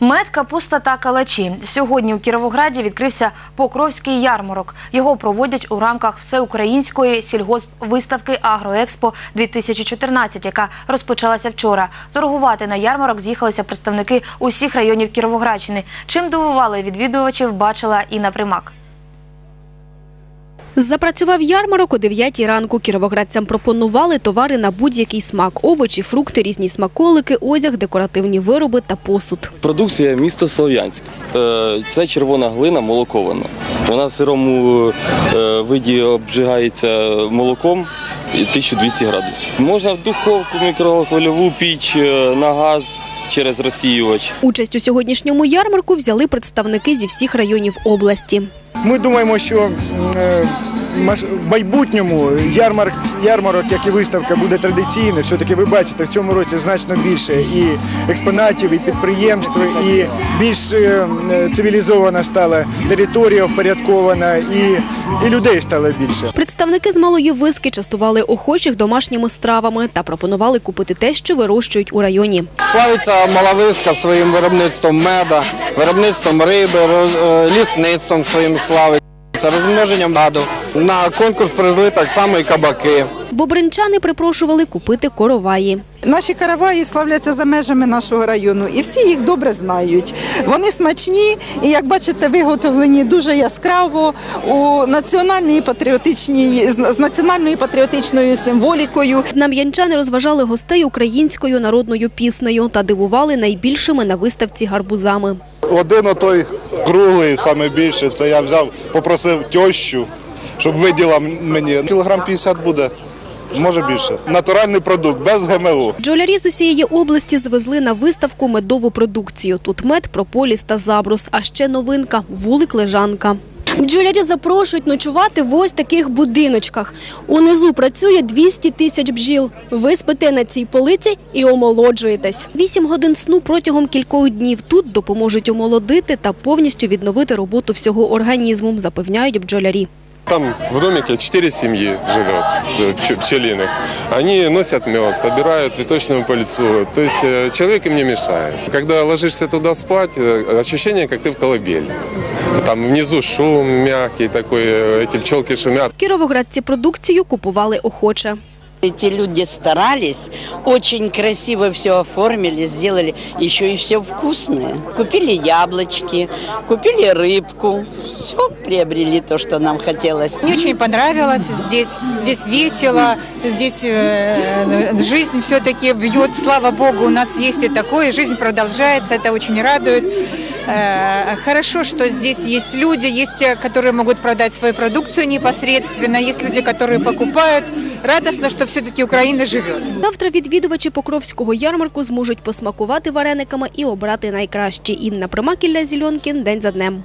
Мед, капуста та калачі. Сьогодні у Кіровограді відкрився Покровський ярмарок. Його проводять у рамках всеукраїнської сільгоспвиставки Агроекспо 2014, яка розпочалася вчора. Торгувати на ярмарок з'їхалися представники усіх районів Кіровоградщини. Чим дивували відвідувачів, бачила Інна Примак. Запрацював ярмарок о 9 ранку. Кіровоградцям пропонували товари на будь-який смак: овочі, фрукти, різні смаколики, одяг, декоративні вироби та посуд. Продукція місто Слов'янськ. Е, Це червона глина молокована. Вона в сирому е, виді обжигається молоком і 1200 градусів. Можна в духовку, мікрохвильову піч, е, на газ через розсіювач. Участь у сьогоднішньому ярмарку взяли представники зі всіх районів області. Ми думаємо, що е, в майбутньому ярмарк, ярмарок, як і виставка, буде традиційним. Все-таки ви бачите, в цьому році значно більше і експонатів, і підприємств, і більш е, цивілізована стала територія впорядкована, і, і людей стало більше. Представники з малої виски частували охочих домашніми стравами та пропонували купити те, що вирощують у районі. Славиться Малависка своїм виробництвом меда, виробництвом риби, роз- е, лісництвом славиться, розмноженням меду. На конкурс привезли так само і кабаки. Бобринчани припрошували купити короваї. Наші караваї славляться за межами нашого району, і всі їх добре знають. Вони смачні і, як бачите, виготовлені дуже яскраво у національній патріотичній з з національною патріотичною символікою. Знам'янчани розважали гостей українською народною піснею та дивували найбільшими на виставці гарбузами. Один отой круглий, саме більше, це я взяв, попросив тещу, щоб виділа мені. Кілограм 50 буде, може більше. Натуральний продукт, без ГМО. Джолярі з усієї області звезли на виставку медову продукцію. Тут мед, прополіс та забрус, а ще новинка – вулик лежанка. Бджолярі запрошують ночувати в ось таких будиночках. Унизу працює 200 тисяч бджіл. Ви спите на цій полиці і омолоджуєтесь. Вісім годин сну протягом кількох днів тут допоможуть омолодити та повністю відновити роботу всього організму, запевняють бджолярі. Там в домике четыре семьи живет, э, пч- пчелиных. Они носят мед, собирают цветочную пыльцу. То есть э, человек им не мешает. Когда ложишься туда спать, э, ощущение, как ты в колыбели. Там внизу шум мягкий такой, э, эти пчелки шумят. Кіровоградці продукцію купували охоче. Эти люди старались, очень красиво все оформили, сделали, еще и все вкусное. Купили яблочки, купили рыбку, все приобрели то, что нам хотелось. Мне очень понравилось здесь. Здесь весело, здесь э, жизнь все-таки бьет. Слава Богу, у нас есть и такое. Жизнь продолжается, это очень радует. Э, Хорошо, что здесь есть люди, есть те, которые могут продать свою продукцию непосредственно, есть люди, которые покупают. Радостно, что все-таки Украина живет. Завтра відвідувачі Покровського ярмарку зможуть посмакувати варениками і обрати найкращі. Інна Примак, Ілля Зільонкін. День за днем.